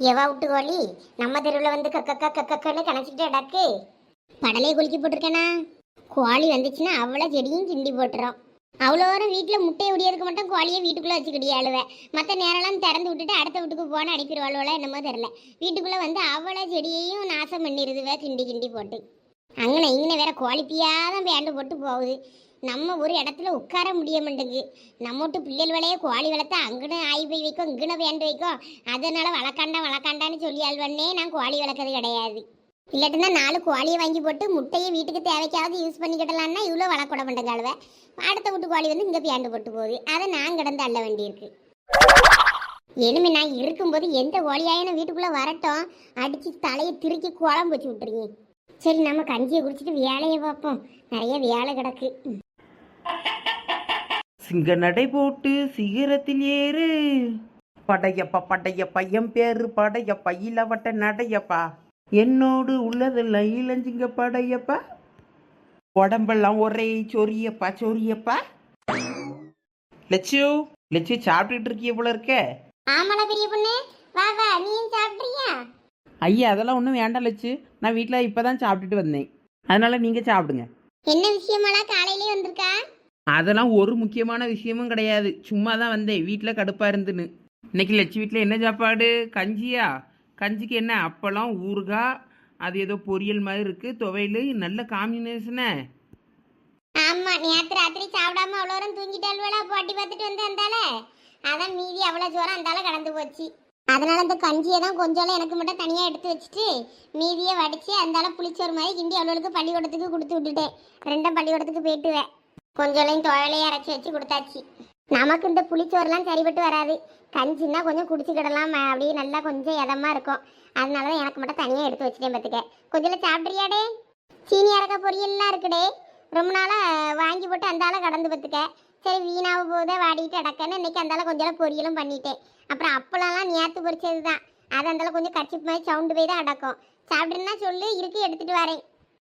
எவா விட்டு கோழி? நம்ம தெருவில் வந்து கக்கக்கா கக்கக்கன்னு கணச்சிட்டு அடக்கு படலையை குலுக்கி போட்டிருக்கேனா? கோழி வந்துச்சுன்னா அவ்வளோ செடியும் கிண்டி போட்டுரும். அவ்வளோ நேரம் வீட்டில் முட்டையை உடையதுக்கு மட்டும் கோழியை வீட்டுக்குள்ளே வச்சுக்கிட்டே அழுவேன் மற்ற நேரம்லாம் திறந்து விட்டுட்டு அடுத்த வீட்டுக்கு போன அனுப்பிடுவாளோல என்னமோ தெரில வீட்டுக்குள்ளே வந்து அவ்வளோ செடியையும் நாசம் பண்ணிடுதுவே கிண்டி கிண்டி போட்டு. அங்கன இங்கே வேற குவாலிட்டியாக தான் பேண்டு போட்டு போகுது. நம்ம ஒரு இடத்துல உட்கார முடிய மாட்டேங்குது நம்ம விட்டு பிள்ளைகள் வேலையை கோழி வளர்த்தா அங்கன்னு ஆய் போய் வைக்கும் இங்கன்னு வேண்டு வைக்கும் அதனால வளர்க்காண்டா வளர்க்காண்டான்னு சொல்லி ஆள்வன்னே நான் கோழி வளர்க்கறது கிடையாது. இல்லாட்டினா நாலு கோழியை வாங்கி போட்டு முட்டையை வீட்டுக்கு தேவைக்காவது யூஸ் பண்ணிக்கிடலான்னா இவ்வளோ வளர்க்கூட மாட்டேங்க அழுவை அடுத்த வீட்டு கோழி வந்து இங்கே பேண்டு போட்டு போகுது. அதை நான் கிடந்து அள்ள வேண்டியிருக்கு. இனிமே நான் இருக்கும்போது எந்த கோழியாயினும் வீட்டுக்குள்ளே வரட்டும். அடித்து தலையை திருக்கி குழம்பு வச்சு விட்டுருங்க. சரி நம்ம கஞ்சியை குடிச்சிட்டு வேலையை பார்ப்போம். நிறைய வேலை கிடக்கு. சிங்க நடை போட்டு சிகரத்தில் ஏறு. படையப்பா படையப்பா என் பேரு படையப்பா இளவட்ட நடையப்பா. என்னோடு உள்ளதெல்லாம் இளஞ்சிங்க படையப்பா. உடம்பெல்லாம் ஒரே சொரியப்பா சொரியப்பா. லட்சு லட்சு சாப்பிட்டுட்டு இருக்கிய போல இருக்க. ஆமாடா பெரிய பொண்ணு. வா வா நீயும் சாப்பிட்றியா? ஐயா அதெல்லாம் ஒன்றும் வேண்டாம் லட்சு. நான் வீட்டில் இப்போ தான் சாப்பிட்டுட்டு வந்தேன். அதனால நீங்கள் சாப்பிடுங்க. என்ன விஷயமெல்லாம் காலையிலே வந்திருக்கா? அதெல்லாம் ஒரு முக்கியமான விஷயமும் கிடையாது. சும்மா தான் வந்தேன். வீட்டில் கடுப்பாக இருந்துன்னு. இன்னைக்கு லட்சு வீட்டில் என்ன சாப்பாடு? கஞ்சியா? கஞ்சிக்கு என்ன? அப்பளம் ஊறுகாய் அது ஏதோ பொரியல் மாதிரி இருக்குது துவையல் நல்ல காம்பினேஷனே ஆமா நேத்து ராத்திரி சாப்பிடாம அவ்வளோ நேரம் தூங்கிட்டாள்வளா போட்டி பார்த்துட்டு வந்து அந்தால அதான் மீதி அவ்வளோ ஜோரம் அந்தால கடந்து போச்சு. அதனால அந்த கஞ்சியை தான் கொஞ்சம் எனக்கு மட்டும் தனியாக எடுத்து வச்சுட்டு மீதியை வடித்து அந்தால புளிச்சோறு மாதிரி கிண்டி அவ்வளோக்கு பள்ளிக்கூடத்துக்கு கொடுத்து விட்டுட்டேன். ரெண்டும் பள்ளிக்கூடத்துக்கு போயிட்டுவேன். கொஞ்சம் துவையிலையும் அரைச்சி வச்சு கொடுத்தாச்சு. நமக்கு இந்த புளிச்சோறுலாம் சரிப்பட்டு வராது. கஞ்சின்னா கொஞ்சம் குடிச்சுக்கிடலாம் அப்படியே நல்லா கொஞ்சம் இதமாக இருக்கும். அதனால தான் எனக்கு மட்டும் தனியாக எடுத்து வச்சுட்டேன் பார்த்துக்க. கொஞ்சம் சாப்பிட்றியாடே சீனி இறக்க பொரியல்லாம் இருக்குடே. ரொம்ப நாளாக வாங்கி போட்டு அந்தால கடந்து பார்த்துக்க. சரி வீணாக போதே வாடிட்டு அடக்கன்னு இன்றைக்கி அந்தால கொஞ்சம் பொரியலும் பண்ணிட்டேன். அப்புறம் அப்பளம்லாம் நேற்று பொரிச்சது தான். அது அந்தால கொஞ்சம் கச்சிப்பு மாதிரி சவுண்டு போய் தான் அடக்கும். சாப்பிடுன்னா சொல்லு இருக்கு எடுத்துகிட்டு வரேன்.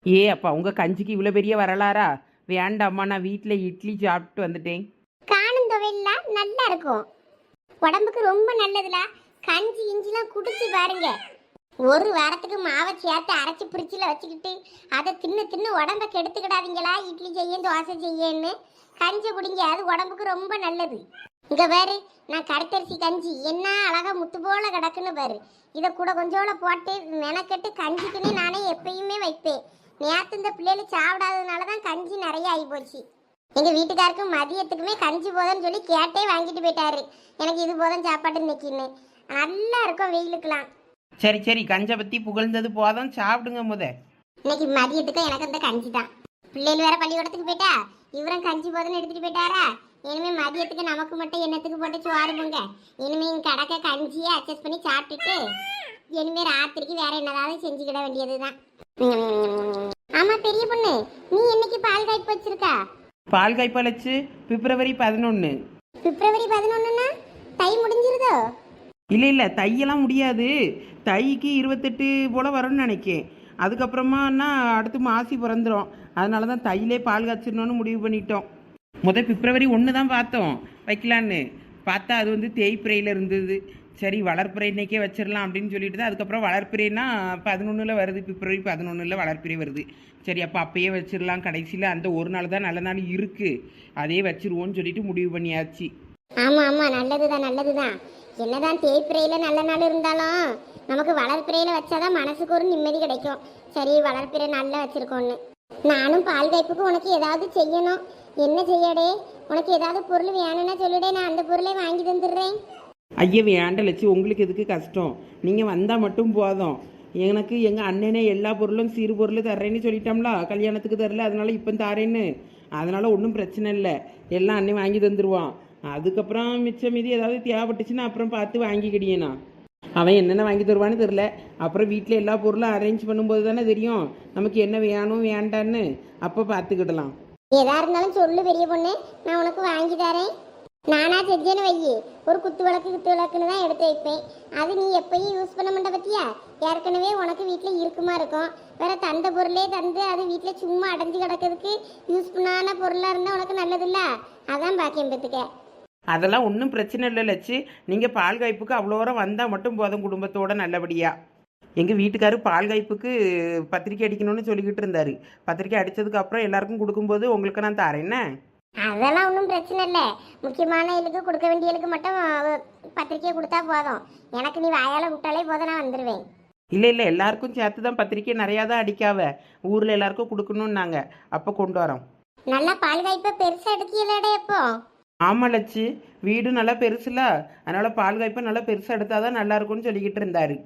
ஏ அப்பா உங்கள் கஞ்சிக்கு இவ்வளோ பெரிய வரலாறா? வேண்டாம்மா நான் வீட்டில் இட்லி சாப்பிட்டு வந்துட்டேன். காணும் துவையில நல்லா இருக்கும் உடம்புக்கு ரொம்ப நல்லதுல கஞ்சி இஞ்சிலாம் குடிச்சு பாருங்க. ஒரு வாரத்துக்கு மாவை சேர்த்து அரைச்சி பிரிச்சில் வச்சுக்கிட்டு அதை தின்னு தின்னு உடம்ப கெடுத்துக்கிடாதீங்களா? இட்லி செய்ய தோசை செய்யன்னு. கஞ்சி குடிங்க அது உடம்புக்கு ரொம்ப நல்லது. இங்க பாரு நான் கருத்தரிசி கஞ்சி என்ன அழகா முத்து போல கிடக்குன்னு பாரு. இதை கூட கொஞ்சோட போட்டு மெனக்கெட்டு கஞ்சிக்குன்னு நானே எப்பயுமே வைப்பேன். நேற்று இந்த பிள்ளைகள் சாப்பிடாததுனால தான் கஞ்சி நிறைய ஆகி போச்சு. எங்க வீட்டுக்காருக்கு மதியத்துக்குமே கஞ்சி போதும்னு சொல்லி கேட்டே வாங்கிட்டு போயிட்டாரு. எனக்கு இது போதும் சாப்பாடு இன்னைக்குன்னு. நல்லா இருக்கும் வெயிலுக்குலாம் சரி சரி கஞ்சை பற்றி புகழ்ந்தது போதும் சாப்பிடுங்க முத. இன்னைக்கு மதியத்துக்கு எனக்கு அந்த கஞ்சி தான் பிள்ளைகள் வேற பள்ளிக்கூடத்துக்கு போயிட்டா? இவரும் கஞ்சி போதும்னு எடுத்துட்டு போயிட்டாரா? இனிமே மதியத்துக்கு நமக்கு மட்டும் என்னத்துக்கு போட்டு சோறு போங்க? இனிமே இங்க கடக்க கஞ்சியை அட்ஜஸ்ட் பண்ணி சாப்பிட்டுட்டு இனிமே ராத்திரிக்கு வேற என்னதாவது செஞ்சுக்கிட வேண்டியதுதான். ஆமா பெரிய பொண்ணு நீ என்னைக்கு பால் காய்ப்பு வச்சிருக்கா? பால் காய்ப்பாலச்சு பிப்ரவரி பதினொன்று பிப்ரவரி பதினொன்னுனா தை முடிஞ்சிருதோ? இல்லை இல்லை தையெல்லாம் முடியாது. தைக்கு இருபத்தெட்டு போல் வரும்னு நினைக்கேன். அதுக்கப்புறமானா அடுத்து மாசி பிறந்துடும் அதனால தான் தையிலே பால் காய்ச்சிடணும்னு முடிவு பண்ணிட்டோம். முத பிப்ரவரி ஒன்று தான் பார்த்தோம். வைக்கலான்னு. பார்த்தா அது வந்து தேய்ப்பிரையில் இருந்தது. சரி வளர்ப்பிறை இன்னைக்கே வச்சிடலாம் அப்படின்னு சொல்லிட்டு தான். அதுக்கப்புறம் வளர்ப்பிறைனா பதினொன்றில் வருது. பிப்ரவரி பதினொன்றில் வளர்ப்பிறை வருது. சரி அப்போ அப்பயே வச்சிடலாம் கடைசியில் அந்த ஒரு நாள் தான் நல்ல நாள் இருக்குது அதே வச்சிருவோன்னு சொல்லிட்டு முடிவு பண்ணியாச்சு. ஆமாம் ஆமாம் நல்லது தான் நல்லது தான் என்னதான் தேய்பிறையில நல்ல நாள் இருந்தாலும் நமக்கு வளர்ப்பிறையில வச்சாதான் மனசுக்கு ஒரு நிம்மதி கிடைக்கும். சரி வளர்ப்பிறை நல்லா வச்சுருக்கோன்னு நானும் பால் காய்ப்புக்கு உனக்கு ஏதாவது செய்யணும். என்ன செய்யடே? உனக்கு ஏதாவது பொருள் வேணும்னா சொல்லுடே நான் அந்த பொருளை வாங்கி தந்துடுறேன். ஐயா வேண்ட லட்சி உங்களுக்கு எதுக்கு கஷ்டம்? நீங்கள் வந்தால் மட்டும் போதும். எனக்கு எங்கள் அண்ணனே எல்லா பொருளும் சிறு பொருள் தர்றேன்னு சொல்லிட்டோம்ல கல்யாணத்துக்கு தரல அதனால இப்போ தாரேன்னு. அதனால ஒன்றும் பிரச்சனை இல்லை. எல்லாம் அண்ணன் வாங்கி தந்துடுவான் அதுக்கப்புறம் மிச்சம் மீதி ஏதாவது தேவைப்பட்டுச்சுன்னா அப்புறம் பார்த்து வாங்கிக்கிடியேண்ணா. அவன் என்னென்ன வாங்கி தருவான்னு தெரில அப்புறம் வீட்டில் எல்லா பொருளும் அரேஞ்ச் பண்ணும்போது தானே தெரியும். நமக்கு என்ன வேணும் வேண்டான்னு. அப்போ பார்த்துக்கிடலாம். எதா இருந்தாலும் சொல்லு பெரிய பொண்ணு. நான் உனக்கு வாங்கி தரேன். நானா செஞ்சேன்னு வையி. ஒரு குத்து விளக்கு குத்து விளக்குன்னு தான் எடுத்து வைப்பேன். அது நீ எப்பயும் யூஸ் பண்ண மாட்ட பத்தியா? ஏற்கனவே உனக்கு வீட்டில் இருக்குமா இருக்கும். வேற தந்த பொருளே தந்து அது வீட்டில் சும்மா அடைஞ்சு கிடக்கிறதுக்கு யூஸ் பண்ணான பொருளாக இருந்தால் உனக்கு நல்லதில்ல? அதான் பாக்கியம் பெற்றுக்க அதெல்லாம் ஒன்றும் பிரச்சனை இல்லை லட்சு. நீங்கள் பால் காய்ப்புக்கு அவ்வளோ தூரம் வந்தால் மட்டும் போதும் குடும்பத்தோட நல்லபடியாக எங்கள் வீட்டுக்காரு பால் காய்ப்புக்கு பத்திரிக்கை அடிக்கணும்னு சொல்லிக்கிட்டு இருந்தாரு. பத்திரிக்கை அடித்ததுக்கு அப்புறம் எல்லாருக்கும் கொடுக்கும்போது உங்களுக்கு நான் தரேன். என்ன? அதெல்லாம் ஒன்றும் பிரச்சனை இல்லை. முக்கியமான இதுக்கு கொடுக்க வேண்டியதுக்கு மட்டும் அஹ், பத்திரிக்கை கொடுத்தா போதும். எனக்கு நீ வாயால் விட்டாலே போதும் நான் வந்துடுவேன் இல்லை இல்லை எல்லாருக்கும் சேர்த்து தான் பத்திரிக்கை நிறையா தான் அடிக்காவ. ஊரில் எல்லாருக்கும் கொடுக்கணும்னாங்க. அப்போ கொண்டு வரோம். நல்லா பால் காய்ப்பை பெருசாக எடுக்கலடா எப்போ? ஆமாம் லட்சு. வீடு நல்லா பெருசுல. அதனால பால் காய்ப்பை நல்லா பெருசாக எடுத்தால் தான் நல்லா இருக்கும்னு சொல்லிக்கிட்டு இருந்தாரு.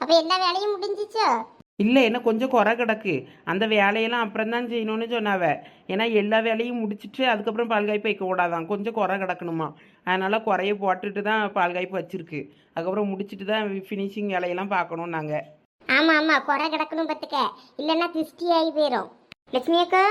அப்போ எல்லா வேலையும் முடிஞ்சிச்சோ? இல்லை என்ன கொஞ்சம் குறை கிடக்கு. அந்த வேலையெல்லாம் அப்புறம் தான் செய்யணும்னு சொன்னாவ. ஏன்னா எல்லா வேலையும் முடிச்சிட்டு அதுக்கப்புறம் பால் காய்ப்பு வைக்க கூடாதான். கொஞ்சம் குறை கிடக்கணுமா? அதனால குறைய போட்டுட்டு தான் பால் காய்ப்பு வச்சிருக்கு. அதுக்கப்புறம் முடிச்சிட்டு தான் ஃபினிஷிங் வேலையெல்லாம் பார்க்கணும் நாங்கள் ஆமா ஆமா. குறை கிடக்கணும் பத்துக்க இல்லைன்னா திருஷ்டி ஆகி போயிடும் லட்சுமி அக்கா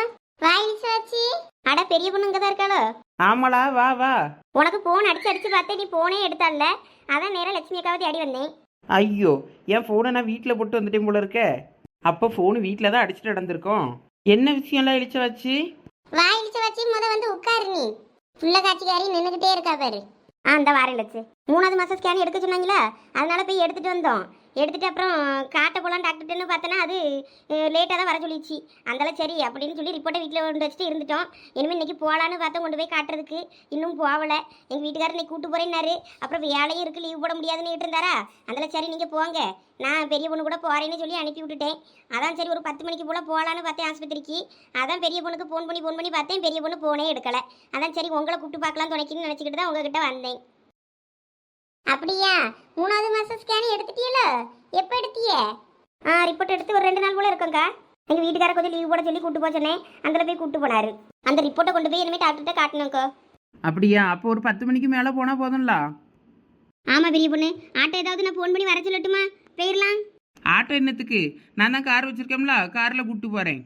வாயிலிச்சு வச்சு அட பெரிய பொண்ணு இங்கே தான் இருக்காளோ? ஆமாளா வா வா. உனக்கு போன் அடிச்சு அடிச்சு பார்த்தேன் நீ போனே எடுத்தால அதான் நேரா லட்சுமி அக்காவை தேடி வந்தேன். ஐயோ என் ஃபோனை நான் வீட்டில் போட்டு வந்துட்டேன் போல இருக்க. அப்போ ஃபோனு வீட்டில் தான் அடிச்சுட்டு நடந்திருக்கோம். என்ன விஷயம்லாம் இழிச்ச வச்சு? வாயிலிச்சு வச்சு முத வந்து உட்காரு நீ. புள்ள காட்சிக்காரி நின்றுக்கிட்டே இருக்கா பாரு. ஆ அந்த வாரம் மூணாவது மாதம் ஸ்கேன் எடுக்க சொன்னாங்களா? அதனால் போய் எடுத்துகிட்டு வந்தோம். எடுத்துட்டு அப்புறம் காட்ட போகலாம் டாக்டர்கிட்டன்னு பார்த்தோன்னா அது லேட்டாக தான் வர சொல்லிச்சு. அதனால சரி அப்படின்னு சொல்லி ரிப்போர்ட்டை வீட்டில் கொண்டு வச்சுட்டு இருந்துட்டோம். இனிமேல் இன்றைக்கி போகலான்னு பார்த்தோம் கொண்டு போய் காட்டுறதுக்கு. இன்னும் போகலை எங்கள் வீட்டுக்காரர் இன்னைக்கு கூட்டு போகிறேன்னாரு அப்புறம் வேலையும் இருக்குது லீவ் போட முடியாதுன்னு இருந்தாரா? அதனால சரி நீங்கள் போங்க. நான் பெரிய பொண்ணு கூட போகிறேன்னு சொல்லி அனுப்பி விட்டுட்டேன். அதான் சரி ஒரு பத்து மணிக்கு போல் போகலான்னு பார்த்தேன் ஆஸ்பத்திரிக்கு. அதான் பெரிய பொண்ணுக்கு ஃபோன் பண்ணி ஃபோன் பண்ணி பார்த்தேன். பெரிய பொண்ணு ஃபோனே எடுக்கலை. அதான் சரி உங்களை கூப்பிட்டு பார்க்கலாம் துணைக்குன்னு நினச்சிக்கிட்டு தான் உங்ககிட்ட வந்தேன். அப்படியா? மூணாவது மாதம் ஸ்கேன் எடுத்துட்டீங்களோ எப்போ எடுத்தீங்க ஆ ரிப்போர்ட் எடுத்து ஒரு ரெண்டு நாள் போல இருக்கும்க்கா எங்கள் வீட்டுக்கார கொஞ்சம் லீவ் போட சொல்லி கூட்டு போக சொன்னேன். அதில் போய் கூட்டு போனாரு. அந்த ரிப்போர்ட்டை கொண்டு போய் இனிமேல் டாக்டர்கிட்ட காட்டணும்க்கோ. அப்படியா? அப்போ ஒரு பத்து மணிக்கு மேலே போனால் போதும்ல? ஆமாம் பெரிய பொண்ணு. ஆட்டோ ஏதாவது நான் ஃபோன் பண்ணி வர சொல்லட்டுமா? போயிடலாம் ஆட்டோ என்னத்துக்கு? நான் தான் கார் வச்சிருக்கேன்ல காரில் கூப்பிட்டு போகிறேன்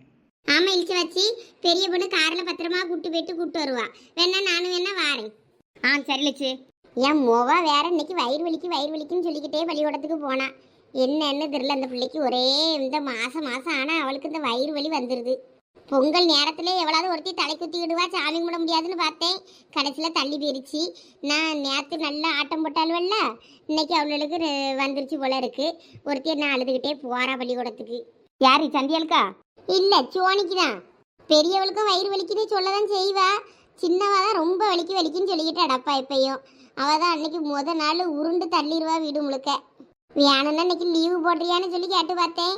ஆமா இழிச்சு வச்சு பெரிய பொண்ணு கார்ல பத்திரமா கூட்டு போயிட்டு கூட்டு வருவா. வேணா நானும் வேணா வாரேன். ஆ சரி லட்சு. என் மொவா வேற இன்னைக்கு வயிறு வலிக்கு வயிறு வலிக்குன்னு சொல்லிக்கிட்டே பள்ளிக்கூடத்துக்கு போனா. என்னன்னு தெரில அந்த பிள்ளைக்கு ஒரே இந்த மாசம் மாசம் ஆனால் அவளுக்கு இந்த வயிறு வலி வந்துடுது பொங்கல் நேரத்தில் எவ்வளவு ஒருத்தி தலை குத்திக்கிடுவா சாமி கும்பிட முடியாதுன்னு பார்த்தேன். கடைசியில் தள்ளி போயிருச்சு. நான் நேற்று நல்லா ஆட்டம் போட்டாலுவல்ல இன்னைக்கு அவளுக்கு வந்துருச்சு போல இருக்கு. ஒருத்தி நான் அழுதுகிட்டே போறா பள்ளிக்கூடத்துக்கு. யாரு சந்தியாளுக்கா? இல்லை சோனிக்கு தான் பெரியவளுக்கும் வயிறு வலிக்குது சொல்லதான் செய்வா. சின்னவா தான் ரொம்ப வலிக்கு வலிக்குன்னு சொல்லிக்கிட்டு அடப்பா இப்பயும் அவள் தான் அன்னைக்கு முத நாள் உருண்டு தள்ளிடுவா வீடு முழுக்க. வேணும்னா இன்னைக்கு லீவு போடுறியான்னு சொல்லி கேட்டு பார்த்தேன்.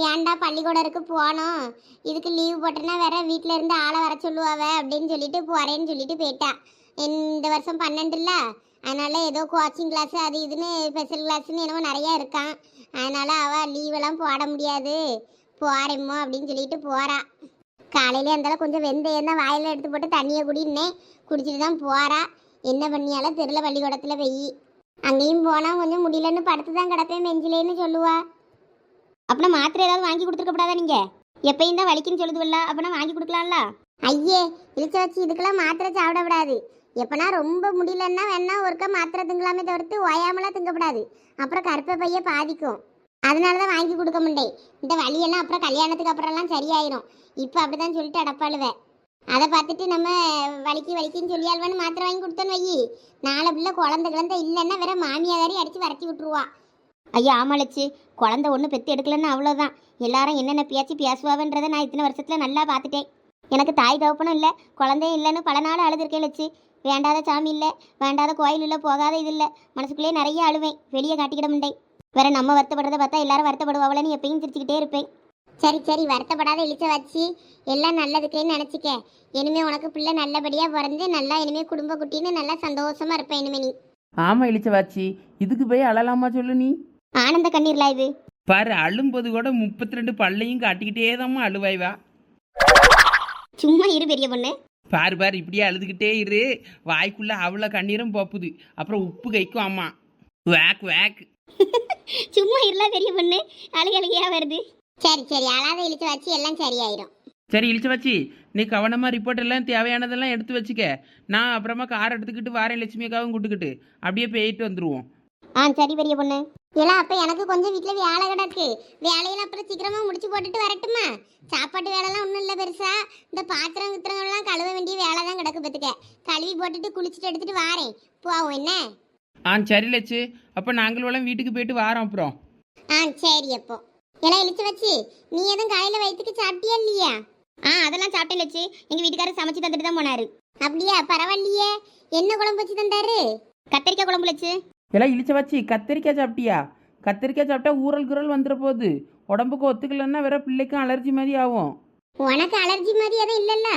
வேண்டாம் பள்ளிக்கூடம் இருக்கு போனோம். இதுக்கு லீவு போட்டேன்னா வேற வீட்டில் இருந்து ஆளை வர சொல்லுவாவ அப்படின்னு சொல்லிட்டு போறேன்னு சொல்லிட்டு போயிட்டா. இந்த வருஷம் பன்னெண்டுல அதனால ஏதோ கோச்சிங் கிளாஸ் அது இதுன்னு ஸ்பெஷல் கிளாஸ்ன்னு என்னமோ நிறையா இருக்கான். அதனால அவள் லீவெல்லாம் போட முடியாது. போறேம்மா அப்படின்னு சொல்லிட்டு போறா. காலையிலே இருந்தாலும் கொஞ்சம் வெந்தயம் தான் வாயில எடுத்து போட்டு தண்ணியை குடின்னே குடிச்சிட்டு தான் போறா. என்ன பண்ணியாலும் தெருல பள்ளிக்கூடத்தில் வெயி அங்கேயும் போனால் கொஞ்சம் முடியலன்னு படுத்து தான் கிடப்பேன் மெஞ்சிலேன்னு சொல்லுவா. அப்படின்னா மாத்திரை ஏதாவது வாங்கி கொடுத்துருக்கப்படாதா நீங்கள் எப்பயும் தான் வலிக்குன்னு சொல்லுதுல்ல அப்படின்னா வாங்கி கொடுக்கலாம்ல? ஐயே இழிச்ச வச்சு இதுக்கெல்லாம் மாத்திரை சாப்பிட விடாது. எப்பனா ரொம்ப முடியலன்னா வேணா ஒருக்கா மாத்திரை திங்கலாமே தவிர்த்து ஓயாமலாம் திங்கக்கூடாது அப்புறம் கருப்பை பைய பாதிக்கும். அதனால தான் வாங்கி கொடுக்க முடியேன் இந்த வலியெல்லாம் அப்புறம் கல்யாணத்துக்கு அப்புறம்லாம் சரியாயிரும். இப்போ அப்படிதான் சொல்லிட்டு அடப்பாளுவேன் அதை பார்த்துட்டு நம்ம வலிக்கு வலிக்குன்னு சொல்லி அல்வான்னு மாத்திரை வாங்கி கொடுத்தோன்னு வையி. நாளை பிள்ளை குழந்தை குழந்தை இல்லைன்னா வேற மாமியாதாரி அடித்து வரட்டி விட்டுருவா. ஐயா ஆமாலச்சு குழந்தை ஒன்று பெற்று எடுக்கலன்னு அவ்வளோதான் எல்லாரும் என்னென்ன பேச்சு பேசுவாவன்றதை நான் இத்தனை வருஷத்தில் நல்லா பார்த்துட்டேன். எனக்கு தாய் தகப்பனும் இல்லை குழந்தையும் இல்லைன்னு பல நாள் அழுதுருக்கேன் லட்சு. வேண்டாத சாமி இல்லை வேண்டாத கோயில் இல்லை போகாத இது இல்லை. மனசுக்குள்ளேயே நிறைய அழுவேன். வெளியே காட்டிக்கிட முடியேன் வேற நம்ம வருத்தப்படுறத பார்த்தா எல்லாரும் வருத்தப்படுவாங்களேன்னு எப்பயும் சிரிச்சுக்கிட்டே இருப்பேன். சரி சரி வருத்தப்படாத இழிச்ச வச்சு எல்லாம் நல்லதுக்கேன்னு நினச்சிக்க. இனிமே உனக்கு பிள்ளை நல்லபடியாக பிறந்து நல்லா இனிமே குடும்ப குட்டின்னு நல்லா சந்தோஷமா இருப்பேன் இனிமே நீ. ஆமாம் இழிச்சவாச்சி இதுக்கு போய் அழலாமா சொல்லு நீ? ஆனந்த கண்ணீர்லா இது. பாரு அழும்போது கூட முப்பத்தி ரெண்டு பல்லையும் காட்டிக்கிட்டே தாம்மா அழுவாய்வா. சும்மா இரு பெரிய பொண்ணு. பாரு பாரு இப்படியே அழுதுகிட்டே இரு. வாய்க்குள்ள அவ்வளோ கண்ணீரும் போப்புது. அப்புறம் உப்பு கைக்கும் அம்மா வேக் வேக். சும்மா இருல பெரிய பொண்ணு. அழுக அழுகையா வருது. சரி சரி. அழாத இழிச்ச வச்சு எல்லாம் சரியாயிரும். சரி இழிச்ச வச்சு. நீ கவனமாக ரிப்போர்ட் எல்லாம் தேவையானதெல்லாம் எடுத்து வச்சுக்க. நான் அப்புறமா கார் எடுத்துக்கிட்டு வாரேன் லட்சுமி அக்காவும் கூட்டுக்கிட்டு. அப்படியே போயிட்டு வந்துருவோம். ஆ சரி பெரிய பொண்ணு. இல்ல அப்ப எனக்கு கொஞ்சம் வீட்ல வேலை கிடக்கு. வேலையில அப்புறம் சீக்கிரமா முடிச்சு போட்டுட்டு வரட்டுமா? சாப்பாட்டு வேலைலாம் ஒன்றும் இல்லை பெருசா. இந்த பாத்திரம் குத்திரங்கள்லாம் கழுவ வேண்டிய வேலை தான் கிடக்கு பத்துக்க. கழுவி போட்டுட்டு குளிச்சுட்டு எடுத்துட்டு வாரேன். போவோம் என்ன? ஆ சரி லட்சு. அப்போ நாங்களும் வீட்டுக்கு போயிட்டு வாரோம் அப்புறம். ஆ சரி அப்போ. எல்லாம் இழிச்சு வச்சு நீ எதுவும் காலையில வயிற்றுக்கு சாப்பிட்டியா இல்லையா? ஆ அதெல்லாம் சாப்பிட்டேன் லட்சு. எங்க வீட்டுக்காரர் சமைச்சு தந்துட்டு தான் போனாரு. அப்படியா பரவாயில்லையே. என்ன குழம்பு வச்சு தந்தாரு? கத்திரிக்காய் குழம்பு லட்சு. எல்லாம் இழிச்ச வச்சு கத்திரிக்காய் சாப்பிட்டியா? கத்திரிக்காய் சாப்பிட்டா ஊறல் குரல் வந்துட போகுது. உடம்புக்கு ஒத்துக்கலைன்னா வேற பிள்ளைக்கும் அலர்ஜி மாதிரி ஆகும். உனக்கு அலர்ஜி மாதிரி எதுவும் இல்லைல்ல?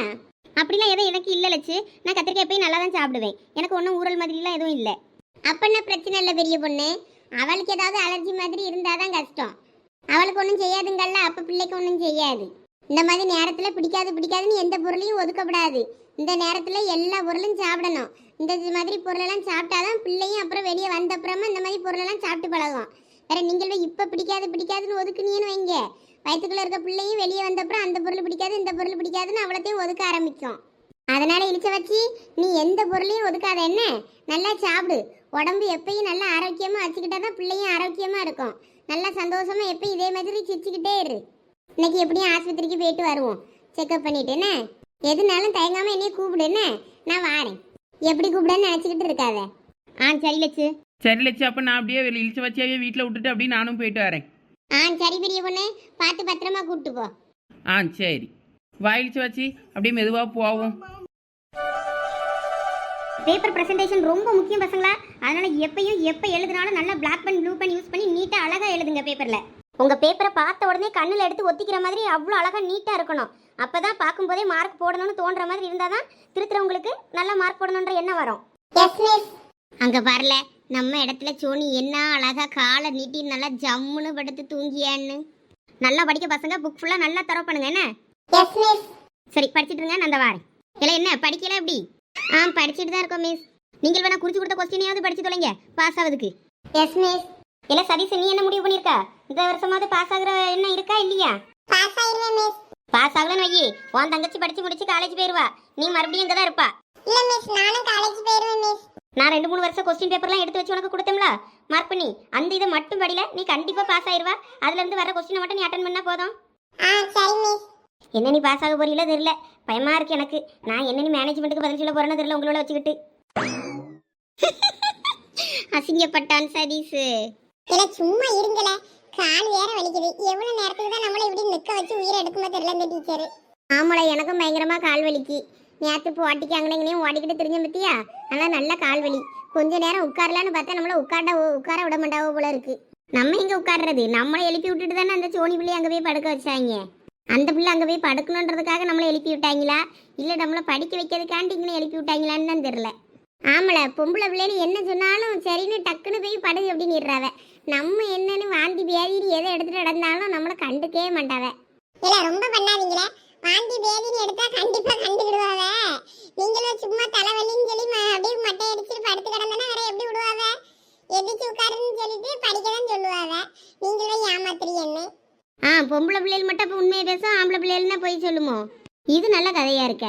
அப்படிலாம் எதுவும் எனக்கு இல்லை லட்சு. நான் கத்திரிக்காய் போய் நல்லா தான் சாப்பிடுவேன். எனக்கு ஒன்றும் ஊறல் மாதிரிலாம் எதுவும் இல்லை. அப்பன்னா பிரச்சனை இல்லை பெரிய பொண்ணு? அவளுக்கு ஏதாவது அலர்ஜி மாதிரி இருந்தால் தான் கஷ்டம். அவளுக்கு ஒன்றும் செய்யாதுங்கல்ல அப்போ பிள்ளைக்கு ஒன்றும் செய்யாது. இந்த மாதிரி நேரத்தில் பிடிக்காது பிடிக்காதுன்னு எந்த பொருளையும் ஒதுக்கப்படாது. இந்த நேரத்தில் எல்லா பொருளும் சாப்பிடணும். இந்த இது மாதிரி பொருளெல்லாம் சாப்பிட்டாதான் பிள்ளையும் அப்புறம் வெளியே வந்த அப்புறமா இந்த மாதிரி பொருளெல்லாம் சாப்பிட்டு பழகும். வேற நீங்கள் இப்போ பிடிக்காது பிடிக்காதுன்னு ஒதுக்குனீங்கன்னு வைங்க. வயிற்றுக்குள்ளே இருக்க பிள்ளையும் வெளியே வந்தப்புறம் அந்த பொருள் பிடிக்காது இந்த பொருள் பிடிக்காதுன்னு அவ்வளோத்தையும் ஒதுக்க ஆரம்பிக்கும். அதனால இழிச்ச வச்சு நீ எந்த பொருளையும் ஒதுக்காத என்ன? நல்லா சாப்பிடு. உடம்பு எப்பயும் நல்லா ஆரோக்கியமாக வச்சுக்கிட்டா தான் பிள்ளையும் ஆரோக்கியமாக இருக்கும். நல்லா சந்தோஷமா எப்பயும் இதே மாதிரி சிரிச்சுக்கிட்டே இரு. இன்னைக்கு எப்படியும் ஆஸ்பத்திரிக்கு போயிட்டு வருவோம். செக்அப் பண்ணிட்டு என்ன? எதுனாலும் தயங்காம என்னைய கூப்பிடு என்ன? நான் வாரேன். எப்படி கூப்பிடுன்னு நினச்சிக்கிட்டு இருக்காத. ஆ சரி லட்சு. சரி லட்சு அப்போ நான் அப்படியே இழிச்ச வச்சியாவே வீட்டில் விட்டுட்டு அப்படியே நானும் போயிட்டு வரேன். ஆ சரி பெரிய பொண்ணு. பார்த்து பத்திரமா கூப்பிட்டு போ. ஆ சரி. வாயிலிச்சு வச்சு. அப்படியே மெதுவாக போவோம். பேப்பர் பிரசன்டேஷன் ரொம்ப முக்கியம் பசங்களா? அதனால எப்பயும் எப்போ எழுதுனாலும் நல்லா black pen blue pen use பண்ணி நீட்டாக அழகாக எழுதுங்க பேப்பரில் உங்கள் பேப்பரை பார்த்த உடனே கண்ணில் எடுத்து ஒத்திக்கிற மாதிரி அவ்வளோ அழகாக நீட்டாக இருக்கணும். அப்போ தான் பார்க்கும்போதே மார்க் போடணும்னு தோன்ற மாதிரி இருந்தால் தான் திருத்துறவங்களுக்கு நல்ல மார்க் போடணுன்ற எண்ணம் வரும். அங்கே பாருல நம்ம இடத்துல சோனி என்ன அழகா காலை நீட்டி நல்லா ஜம்முன்னு படுத்து தூங்கியான்னு. நல்லா படிக்க பசங்க புக் ஃபுல்லாக நல்லா தரவு பண்ணுங்க என்ன? சரி படிச்சிட்டு இருங்க நான் அந்த வாரேன். இல்லை என்ன படிக்கல எப்படி? ஆ படிச்சுட்டு தான் இருக்கோம் மிஸ் நீங்கள் வேணா குறிச்சு கொடுத்த கொஸ்டினையாவது படிச்சு தொலைங்க. பாஸ் ஆகுதுக்கு எஸ் மிஸ் இல்ல சதீஷ் நீ என்ன முடிவு பண்ணிருக்கா? இந்த வருஷமாவது பாஸ் ஆகுற என்ன இருக்கா இல்லையா? பாஸ் ஆயிருவேன் மிஸ் பாஸ் ஆகலன்னு வையி. உன் தங்கச்சி படிச்சு முடிச்சு காலேஜ் போயிருவா. நீ மறுபடியும் இங்க தான் இருப்பா. இல்ல மிஸ் நானும் காலேஜ் போயிருவேன் மிஸ் நான் ரெண்டு மூணு வருஷம் கொஸ்டின் பேப்பர்லாம் எடுத்து வச்சு உனக்கு கொடுத்தோம்ல மார்க் பண்ணி. அந்த இதை மட்டும் படியில நீ கண்டிப்பா பாஸ் ஆயிருவா. அதுல இருந்து வர கொஸ்டினை மட்டும் நீ அட்டன் பண்ணா போதும். ஆ சரி மிஸ் என்ன நீ பாஸ் ஆக போறீங்களோ தெரியல. பயமா இருக்கு எனக்கு. நான் என்ன நீ மேனேஜ்மெண்ட்டுக்கு பதில் சொல்ல போறேன்னு தெரியல உங்களோட வச்சுக்கிட்டு. அசிங்கப்பட்டான் சதீஸ் இல்ல சும்மா இருங்கல. கால் வேற வலிக்குது. எவ்வளவு நேரத்துக்கு தான் நம்மள இப்படி நிக்க வச்சு உயிரை எடுக்குமா தெரியல இந்த டீச்சர். ஆமாடா எனக்கும் பயங்கரமா கால் வலிக்கு. நேற்று போட்டிக்கு அங்கனையும் ஓடிக்கிட்டு தெரிஞ்ச பத்தியா? ஆனால் நல்ல கால் வலி. கொஞ்ச நேரம் உட்காரலான்னு பார்த்தா நம்மள உட்கார உட்கார விட மாட்டாவோ போல இருக்கு. நம்ம எங்க உட்கார்றது? நம்மளை எழுப்பி விட்டுட்டு தானே அந்த சோனி பிள்ளை அங்கே போய் படுக்க வச்சாங்க. அந்த பிள்ளை அங்கே போய் படுக்கணுன்றதுக்காக நம்மளை எழுப்பி விட்டாங்களா? இல்லை நம்மளை படிக்க வைக்கிறதுக்காண்டி இங்கே எழுப்பி விட்டாங்களான்னு தான் தெரில ஆமல பொம்பளை பிள்ளைன்னு என்ன சொன்னாலும் சரின்னு டக்குன்னு போய் படு அப்படின்னுறாவ நம்ம என்னன்னு வாந்தி பேதின்னு எதை எடுத்துட்டு நடந்தாலும் நம்மளை கண்டுக்கவே மாட்டாவ. இல்ல ரொம்ப பண்ணாதீங்களே. வாந்தி பேதின்னு எடுத்தா கண்டிப்பா கண்டுக்கிடுவாவ நீங்களும் சும்மா தலைவலின்னு சொல்லி ம- அப்படியே மட்டை அடிச்சுட்டு படுத்து கிடந்தனா வேற எப்படி விடுவாவ? எதிர்த்து உட்காருன்னு சொல்லிட்டு படிக்க தான் சொல்லுவாவ. நீங்களும் ஏமாத்துறீங்கன்னு. ஆ பொம்பளை பிள்ளைகள் மட்டும் அப்போ உண்மையை பேசும் ஆம்பளை பிள்ளைகள்னா போய் சொல்லுமோ? இது நல்ல கதையா இருக்க.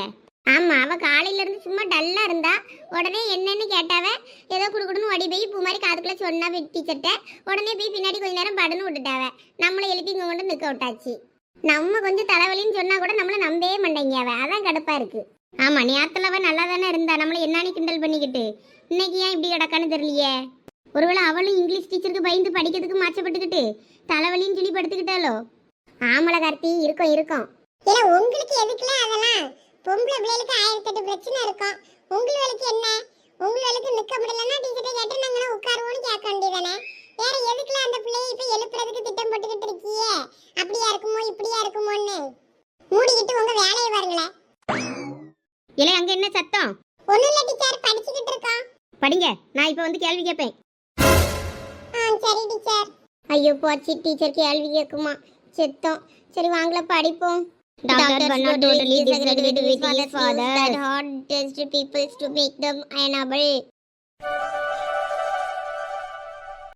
ஆமா அவ காலையில இருந்து சும்மா டல்லா இருந்தா உடனே என்னன்னு கேட்டாவ ஏதோ குடுக்குடுன்னு ஓடி போய் பூ மாதிரி காதுக்குள்ள சொன்னா டீச்சர்ட்ட உடனே போய் பின்னாடி கொஞ்ச நேரம் படனு விட்டுட்டாவ. நம்மளை எழுப்பி இங்க கொண்டு நிக்க விட்டாச்சு. நம்ம கொஞ்சம் தலைவலின்னு சொன்னா கூட நம்மள நம்பவே மாட்டேங்க அவ அதான் கடுப்பா இருக்கு. ஆமா நேரத்துல அவ நல்லா தானே இருந்தா நம்மள என்னன்னு கிண்டல் பண்ணிக்கிட்டு. இன்னைக்கு ஏன் இப்படி கிடக்கான்னு தெரியலையே? ஒருவேளை அவளும் இங்கிலீஷ் டீச்சருக்கு பயந்து படிக்கிறதுக்கு மாச்சப்பட்டுக்கிட்டு தலைவலின்னு சொல்லி படுத்துக்கிட்டாலோ ஆமல கார்த்தி இருக்கும் இருக்கும். உங்களுக்கு எதுக்குல அதெல்லாம்? பொம்பளை பிள்ளைகளுக்கு ஆயிரத்தி எட்டு பிரச்சனை இருக்கும். உங்களுக்கு என்ன? உங்களுக்கு நிக்க முடியலன்னா டீச்சர்ட்ட கேட்டு நாங்க உட்காருவோம்னு கேட்க வேண்டியதானே? வேற எதுக்குல அந்த பிள்ளையை இப்ப எழுப்புறதுக்கு திட்டம் போட்டுக்கிட்டு இருக்கியே? அப்படியா இருக்குமோ இப்படியா இருக்குமோன்னு? மூடிக்கிட்டு உங்க வேலையை பாருங்களேன் இல்லை அங்க என்ன சத்தம்? ஒண்ணும் இல்ல டீச்சர் படிச்சுக்கிட்டு இருக்கோம். படிங்க நான் இப்போ வந்து கேள்வி கேட்பேன். ஆ சரி டீச்சர் ஐயோ போச்சு டீச்சர் கேள்வி கேட்குமா? செத்தோம். சரி வாங்கல படிப்போம். Doctors were not totally disagree with his fathers that hard test people to make them unable